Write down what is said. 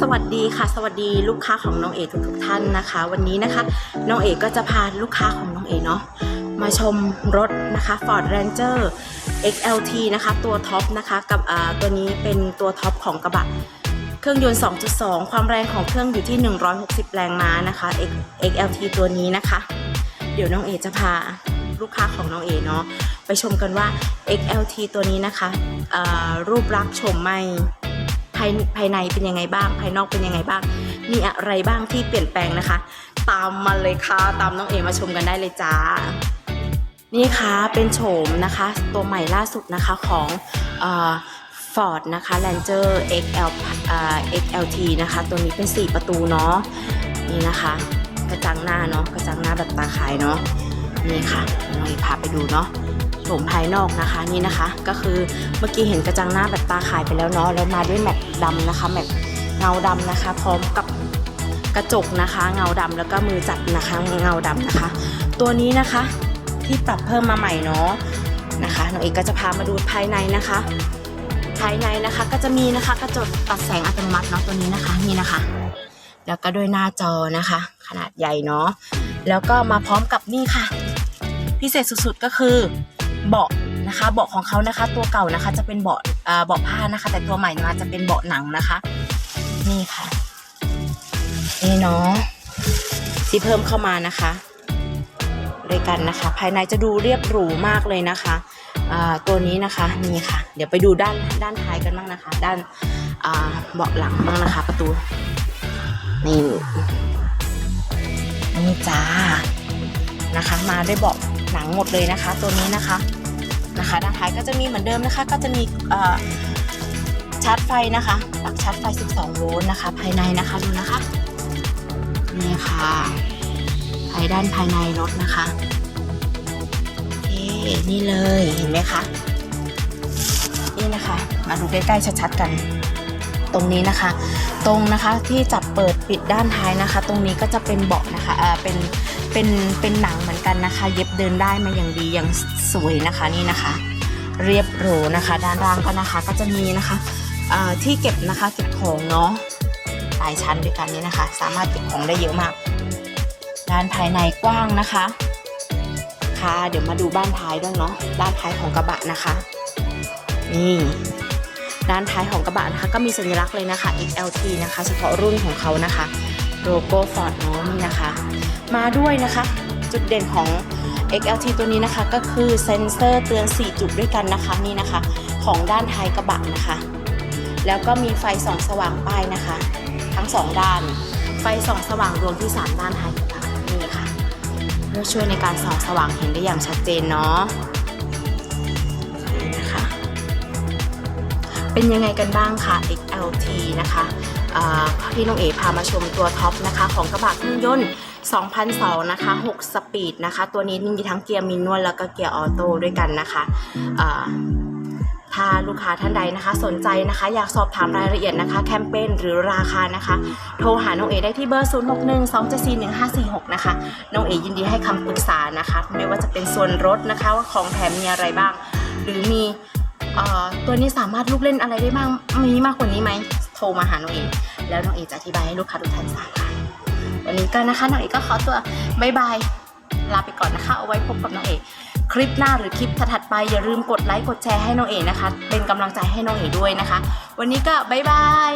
สวัสดีค่ะ สวัสดีลูกค้าของน้องเอทุกทุกๆท่านนะคะ วันนี้นะคะ น้องเอก็จะพาลูกค้าของน้องเอเนาะมาชมรถนะคะ Ford Ranger XLT นะคะ ตัวท็อปนะคะกับตัวนี้เป็นตัวท็อปของกระบะเครื่องยนต์ 2.2 ความแรงของเครื่องอยู่ที่ 160 แรงม้านะคะ XLT ตัวนี้นะคะ เดี๋ยวน้องเอจะพาลูกค้าของน้องเอเนาะไปชมกันว่า XLT ตัวนี้นะคะรูปลักษณ์โฉมใหม่ ภายภายในเป็นยังไงบ้าง ภายนอกเป็นยังไงบ้าง มีอะไรบ้างที่เปลี่ยนแปลงนะคะ ตามมาเลยค่ะ ตามน้องเอมาชมกันได้เลยจ้า นี่ค่ะเป็นโฉมนะคะ ตัวใหม่ล่าสุดนะคะของฟอร์ดนะคะ Ranger XL XLT นะคะ ตัวนี้เป็น 4 ประตูเนาะนี่นะคะ กระจังหน้าเนาะกระจังหน้าแบบตาขายเนาะนี่ค่ะน้องเอพาไปดูเนาะ โฉมภายนอกนะคะนี่นะคะ ก็คือเมื่อกี้เห็นกระจังหน้าแบบตาขายไปแล้วเนาะแล้วมาด้วยแม็กดำนะคะแม็กเงาดำนะคะ พร้อมกับกระจกนะคะ เงาดำแล้วก็มือจับนะคะ เงาดำนะคะ ตัวนี้นะคะที่ปรับเพิ่มมาใหม่เนาะนะคะน้องเอกก็จะพามาดูภายในนะคะ ภายในนะคะก็จะมีนะคะกระจกตัดแสงอัตโนมัติเนาะตัวนี้นะคะนี่นะคะ แล้วก็ด้วยหน้าจอนะคะ ขนาดใหญ่เนาะแล้วก็มาพร้อมกับนี่ค่ะ พิเศษสุดๆก็คือ เบาะนะคะเบาะของเขานะคะ ตัวเก่านะคะจะเป็นเบาะเบาะผ้านะคะ แต่ตัวใหม่มาจะเป็นเบาะหนังนะคะ นี่ค่ะ นี่เนาะที่เพิ่มเข้ามานะคะด้วยกันนะคะ ภายในจะดูเรียบหรูมากเลยนะคะตัวนี้นะคะนี่ค่ะ เดี๋ยวไปดูด้านด้านท้ายกันบ้างนะคะ ด้านเบาะหลังบ้างนะคะ ประตูนี่นี่จ้านะคะ มาด้วยเบาะ หนังหมดเลยนะคะ ตัวนี้นะคะนะคะด้านท้ายก็จะมีเหมือนเดิมนะคะ ก็จะมีชาร์จไฟนะคะปลั๊กชาร์จไฟ 12 โวลต์นะคะ ภายในนะคะดูนะคะนี่ค่ะภายด้านภายในรถนะคะเอ๊นี่เลยเห็นไหมคะนี่นะคะ มาดูใกล้ๆชัดๆกัน ตรงนี้นะคะ ตรงนะคะที่จับเปิดปิดด้านท้ายนะคะ ตรงนี้ก็จะเป็นเบาะนะคะเออเป็นเป็นเป็นหนังเหมือนกันนะคะ เย็บเดินได้มาอย่างดีอย่างสวยนะคะนี่นะคะ เรียบหรูนะคะ ด้านล่างก็นะคะก็จะมีนะคะเอ่อที่เก็บนะคะเก็บของเนาะหลายชั้นด้วยกันนี้นะคะ สามารถเก็บของได้เยอะมาก ด้านภายในกว้างนะคะ ค่ะเดี๋ยวมาดูบ้านท้ายด้วยเนาะด้านท้ายของกระบะนะคะนี่ ด้านท้ายของกระบะนะคะก็มีสัญลักษณ์เลยนะคะ XLT นะคะเฉพาะรุ่นของเขานะคะโลโก้ฟอร์ดเนาะนี่นะคะ มาด้วยนะคะ จุดเด่นของ XLT ตัวนี้นะคะก็คือเซ็นเซอร์เตือน 4 จุดด้วยกันนะคะนี่นะคะ ของด้านท้ายกระบะนะคะ แล้วก็มีไฟส่องสว่างป้ายนะคะ ทั้ง 2 ด้าน ไฟส่องสว่างดวงที่ 3 ด้านท้ายกระบะนี่ค่ะเพื่อช่วยในการส่องสว่างเห็นได้อย่างชัดเจนเนาะ เป็นยังไงกันบ้างคะ XLT นะคะอ่าที่น้องเอ๋พามาชมตัวท็อปนะคะ ของกระบะเครื่องยนต์2002นะคะ6สปีดนะคะ ตัวนี้มีทั้งเกียร์มินนวลแล้วก็เกียร์ออโต้ด้วยกันนะคะถ้าลูกค้าท่านใดนะคะ สนใจนะคะ อยากสอบถามรายละเอียดนะคะ แคมเปญหรือราคานะคะ โทรหาน้องเอได้ที่เบอร์ 0612741546 นะคะ น้องเอยินดีให้คำปรึกษานะคะ ไม่ว่าจะเป็นส่วนลดนะคะว่าของแถมมีอะไรบ้าง หรือมี เอ่อตัวนี้สามารถลูกเล่นอะไรได้บ้างมีมากกว่านี้ไหมโทรมาหาน้องเอแล้วน้องเอจะอธิบายให้ลูกค้าทุกท่านทราบค่ะวันนี้ก็นะคะน้องเอก็ขอตัวบายบายลาไปก่อนนะคะ เอาไว้พบกับน้องเอคลิปหน้าหรือคลิปถัดไปอย่าลืมกดไลค์กดแชร์ให้น้องเอนะคะ เป็นกำลังใจให้น้องเอด้วยนะคะ วันนี้ก็บายบาย